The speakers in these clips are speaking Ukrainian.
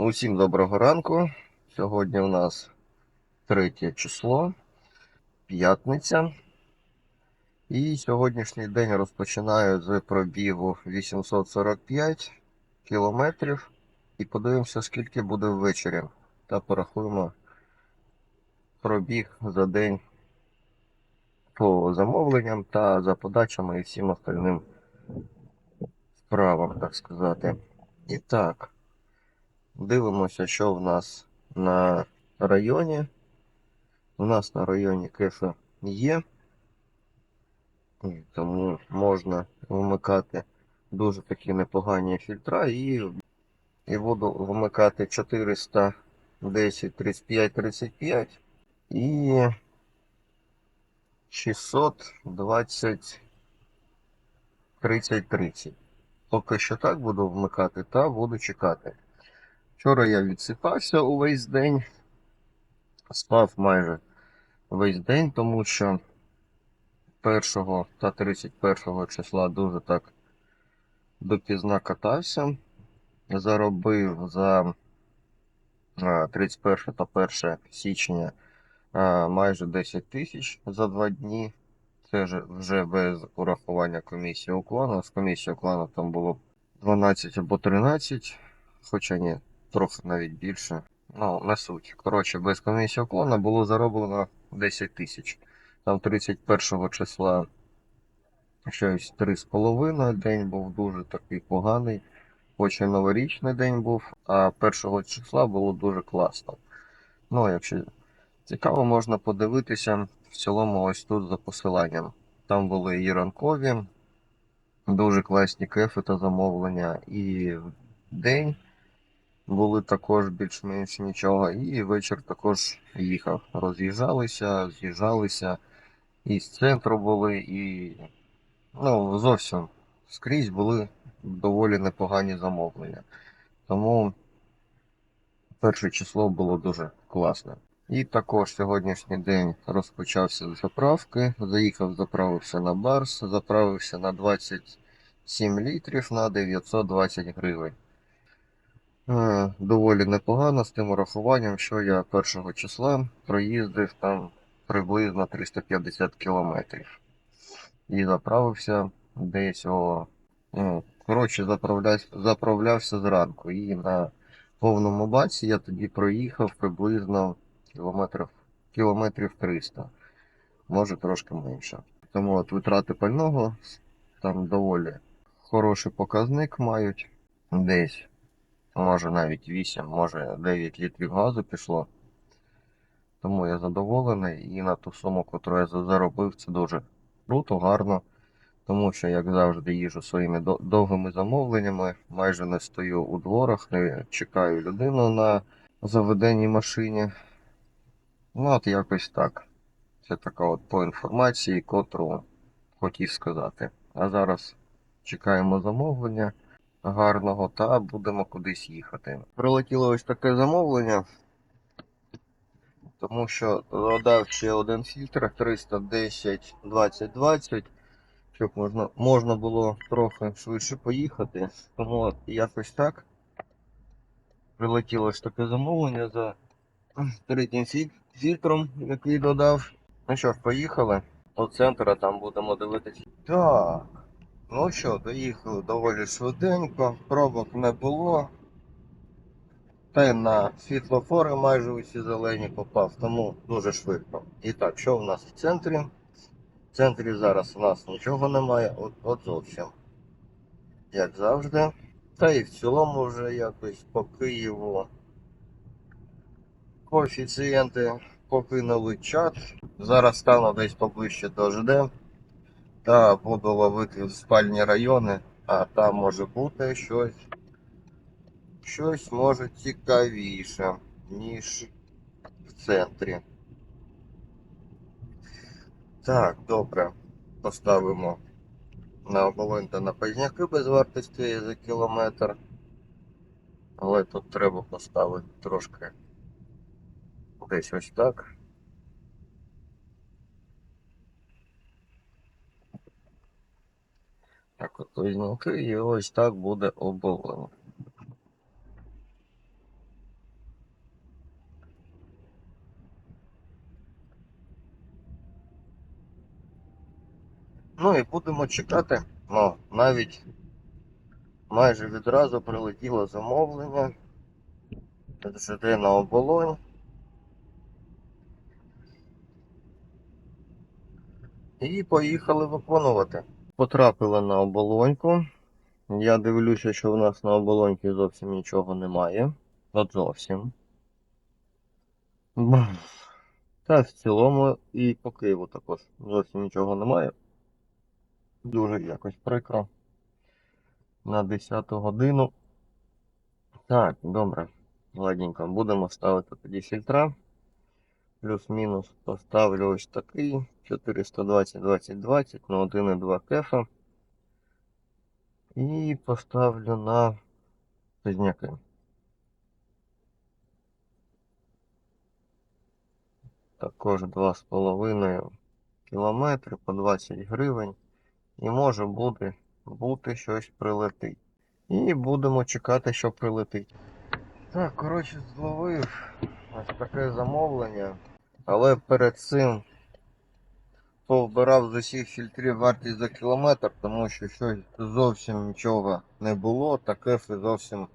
Усім доброго ранку. Сьогодні у нас третє число, п'ятниця. І сьогоднішній день розпочинаю з пробігу 845 кілометрів. І подивимося, скільки буде ввечері. Та порахуємо пробіг за день по замовленням та за подачами і всім остальним справам, так сказати. І так. Дивимося, що в нас на районі. У нас на районі кефи є. Тому можна вмикати дуже такі непогані фільтра і, і буду вмикати 410, 35, 35 і 620, 30, 30. Поки що так буду вмикати та буду чекати. Вчора я відсипався увесь день, спав майже весь день, тому що 1 та 31 числа дуже так допізна катався. Заробив за 31 та 1 січня майже 10 тисяч за два дні. Це вже без урахування комісії уклону. З комісії уклону там було 12 або 13, хоча ні, трохи навіть більше. Ну, не суть. Коротше, без комісії уклона було зароблено 10 тисяч. Там 31 числа щось 3,5 день був дуже такий поганий. І новорічний день був, а 1 числа було дуже класно. Ну, якщо цікаво, можна подивитися в цілому ось тут за посиланням. Там були і ранкові, дуже класні кефи та замовлення, і день були також більш-менш нічого, і вечір також їхав. Роз'їжджалися, з'їжджалися, і з центру були, і ну, зовсім скрізь були доволі непогані замовлення. Тому перше число було дуже класне. І також сьогоднішній день розпочався з заправки. Заїхав, заправився на барс, заправився на 27 літрів на 920 гривень. Е, Доволі непогано з тим урахуванням, що я першого числа проїздив там приблизно 350 кілометрів. І заправився десь о. Ну, коротше, заправлявся, заправлявся зранку. І на повному баці я тоді проїхав приблизно кілометрів, кілометрів 300, може трошки менше. Тому от витрати пального там доволі хороший показник мають. Десь може навіть 8, може 9 літрів газу пішло. Тому я задоволений і на ту суму, яку я заробив, це дуже круто, гарно. Тому що, як завжди, їжу своїми довгими замовленнями, майже не стою у дворах, не чекаю людину на заведеній машині. Ну, от якось так. Це така от по інформації, котру хотів сказати. А зараз чекаємо замовлення гарного та будемо кудись їхати. Прилетіло ось таке замовлення, тому що додав ще один фільтр 310 2020, щоб можна, можна було трохи швидше поїхати. Тому от якось так. Прилетіло ось таке замовлення за третім фільтром, який додав. Ну що ж, поїхали. До центра там будемо дивитися. Так. Ну що, доїхали доволі швиденько, пробок не було. Та й на світлофори майже усі зелені попав, тому дуже швидко. І так, що в нас в центрі? В центрі зараз у нас нічого немає, от, от зовсім. Як завжди. Та і в цілому вже якось по Києву коефіцієнти покинули чат. Зараз стану десь поближче до ЖД. Та буду ловити в спальні райони, а там може бути щось. Щось може цікавіше, ніж в центрі. Так, добре. Поставимо на оболонь та на пазняки без вартості за кілометр. Але тут треба поставити трошки десь ось так. Так, от візьмуки і ось так буде обовлено. Ну і будемо чекати, ну, навіть майже відразу прилетіло замовлення. ЖД на оболонь. І поїхали виконувати. Потрапили на оболоньку. Я дивлюся, що в нас на оболоньці зовсім нічого немає. От зовсім. Та в цілому і по Києву також зовсім нічого немає. Дуже якось прикро. На 10 годину. Так, добре. Ладненько, будемо ставити тоді фільтра. Плюс-мінус поставлю ось такий 420 20 20 на 1,2 кефа. І поставлю на пізняки. Також 2,5 кілометри по 20 гривень. І може бути, бути щось прилетить. І будемо чекати, що прилетить. Так, коротше, зловив ось таке замовлення. Але перед цим повбирав з усіх фільтрів вартість за кілометр, тому що щось зовсім нічого не було, та кефи зовсім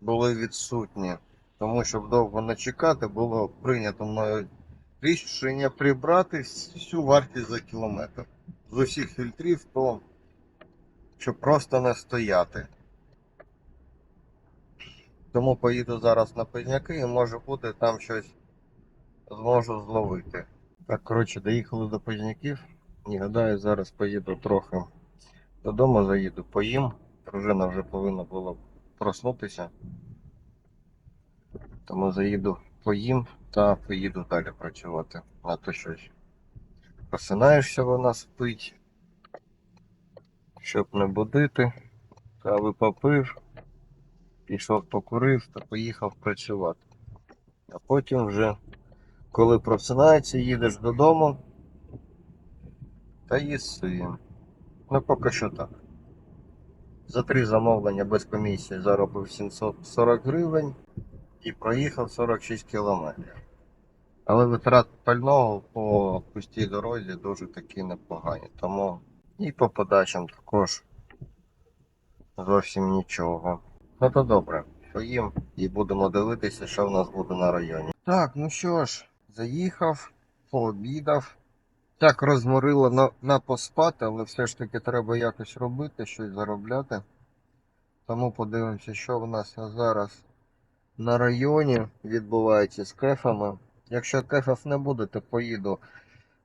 були відсутні. Тому щоб довго не чекати, було прийнято мною рішення прибрати всю вартість за кілометр. З усіх фільтрів, то щоб просто не стояти. Тому поїду зараз на пизняки і може бути там щось зможу зловити. Так, коротше, доїхали до Позняків. І гадаю, зараз поїду трохи додому, заїду поїм. Дружина вже повинна була проснутися. Тому заїду поїм та поїду далі працювати. А то щось. Просинаєшся, вона спить. Щоб не будити. Кави попив, пішов покурив та поїхав працювати. А потім вже коли просинається, їдеш додому та їси. Ну, поки що так. За три замовлення без комісії заробив 740 гривень і проїхав 46 кілометрів. Але витрат пального по пустій дорозі дуже такі непогані. Тому і по подачам також зовсім нічого. Ну то добре, поїм і будемо дивитися, що в нас буде на районі. Так, ну що ж, заїхав, пообідав. Так розморило на, на поспати, але все ж таки треба якось робити, щось заробляти. Тому подивимося, що в нас зараз на районі відбувається з кефами. Якщо кефів не буде, то поїду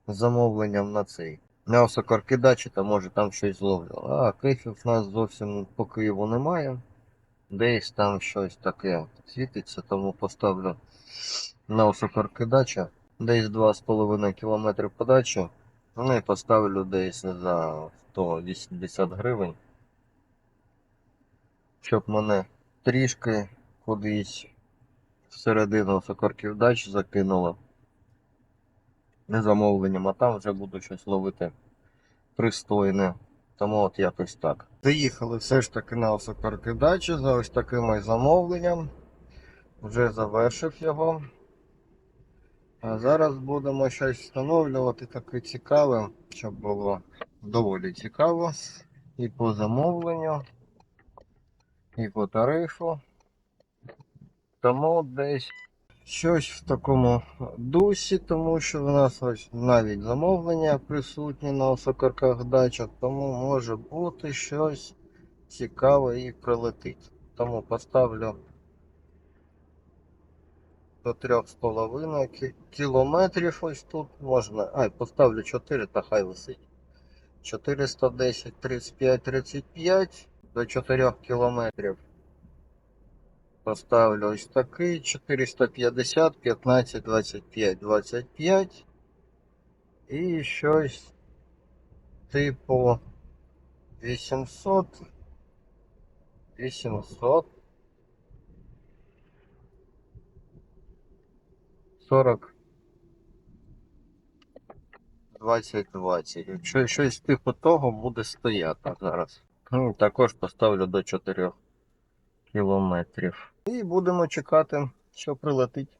з замовленням на цей. На Осокоркидачі, то може там щось зловлю. А кефів в нас зовсім по Києву немає. Десь там щось таке світиться, тому поставлю на Осокоркидача. Десь 2,5 км подачі. Ну і поставлю десь за 180 гривень. Щоб мене трішки кудись всередину сокорків дач закинуло. Не замовленням, а там вже буду щось ловити пристойне. Тому от якось так. Заїхали все ж таки на Осокорки дачі за ось таким замовленням. Вже завершив його. А зараз будемо щось встановлювати таке цікаве, щоб було доволі цікаво. І по замовленню, і по тарифу. Тому десь щось в такому дусі, тому що в нас ось навіть замовлення присутні на осокорках дачах, тому може бути щось цікаве і прилетить. Тому поставлю до 3,5 кі- кілометрів ось тут можна. Ай, поставлю 4 та хай висить. 410, 35, 35 до 4 кілометрів. Поставлю ось такий 450, 15, 25, 25. І щось типу 800. 800. 40. 20, 20. Якщо щось типу того буде стояти зараз. Ну, також поставлю до 4 кілометрів. І будемо чекати, що прилетить.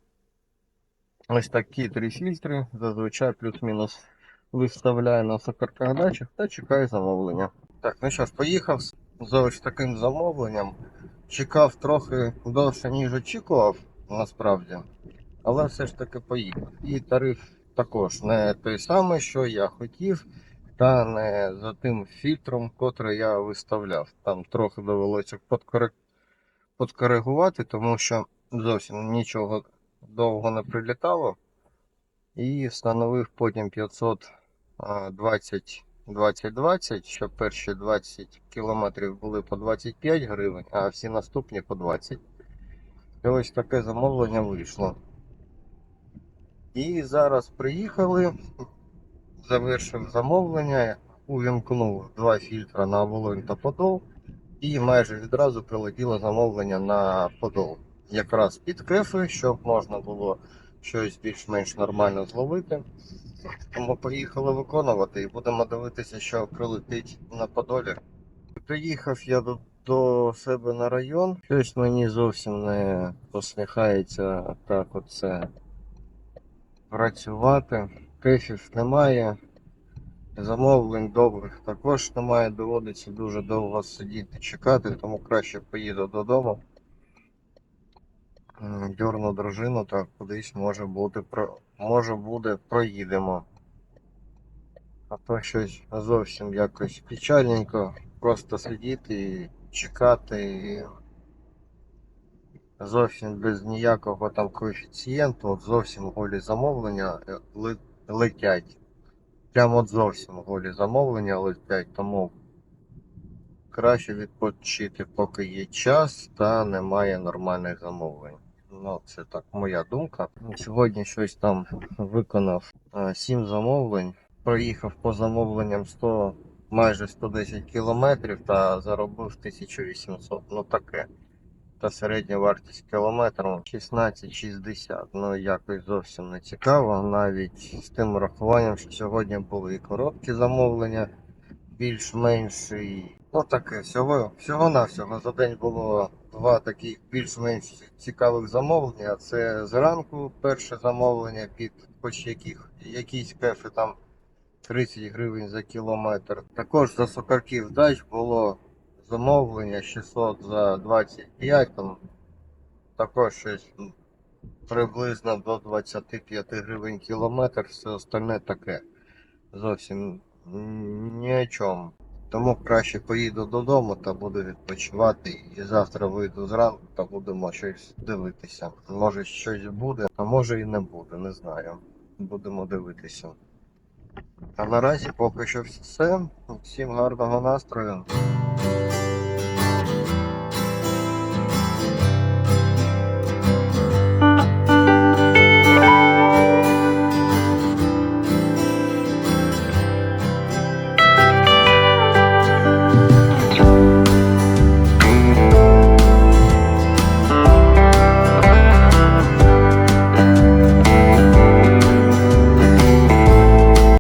Ось такі три фільтри, зазвичай плюс-мінус виставляю на сокарках та чекаю замовлення. Так, ну що ж, поїхав з з ось таким замовленням. Чекав трохи довше, ніж очікував, насправді. Але все ж таки поїхав. І тариф також не той самий, що я хотів, та не за тим фільтром, котрий я виставляв. Там трохи довелося подкоригувати, тому що зовсім нічого довго не прилітало. І встановив потім 520 20-20, що перші 20 кілометрів були по 25 гривень, а всі наступні по 20. І ось таке замовлення вийшло. І зараз приїхали, завершив замовлення, увімкнув два фільтри на волонь та подол, і майже відразу прилетіло замовлення на подол. Якраз під кефи, щоб можна було щось більш-менш нормально зловити. Тому поїхали виконувати і будемо дивитися, що прилетить на Подолі. Приїхав я до, до себе на район. Щось мені зовсім не посміхається так оце працювати. Кефів немає. Замовлень добрих також немає, доводиться дуже довго сидіти, чекати, тому краще поїду додому. Дьорну дружину та кудись може бути може буде проїдемо. А то щось зовсім якось печальненько. Просто сидіти і чекати і зовсім без ніякого там коефіцієнту, от зовсім голі замовлення е, летять. Прямо от зовсім голі замовлення летять, тому краще відпочити, поки є час та немає нормальних замовлень. Ну, це так моя думка. Сьогодні щось там виконав 7 замовлень. Проїхав по замовленням 100, майже 110 кілометрів та заробив 1800. Ну таке. Та середня вартість кілометру 16,60. Ну якось зовсім не цікаво. Навіть з тим урахуванням, що сьогодні були і короткі замовлення більш-менш і ну таке всього всього навсього за день було два таких більш-менш цікавих замовлення. Це зранку перше замовлення під хоч яких якісь кефи там 30 гривень за кілометр. Також за сокарків дач було замовлення 600 за 25 там також щось приблизно до 25 гривень кілометр, все остальне таке. Зовсім ні о чому. Тому краще поїду додому та буду відпочивати. І завтра вийду зранку та будемо щось дивитися. Може щось буде, а може і не буде, не знаю. Будемо дивитися. А наразі поки що все. Всім гарного настрою.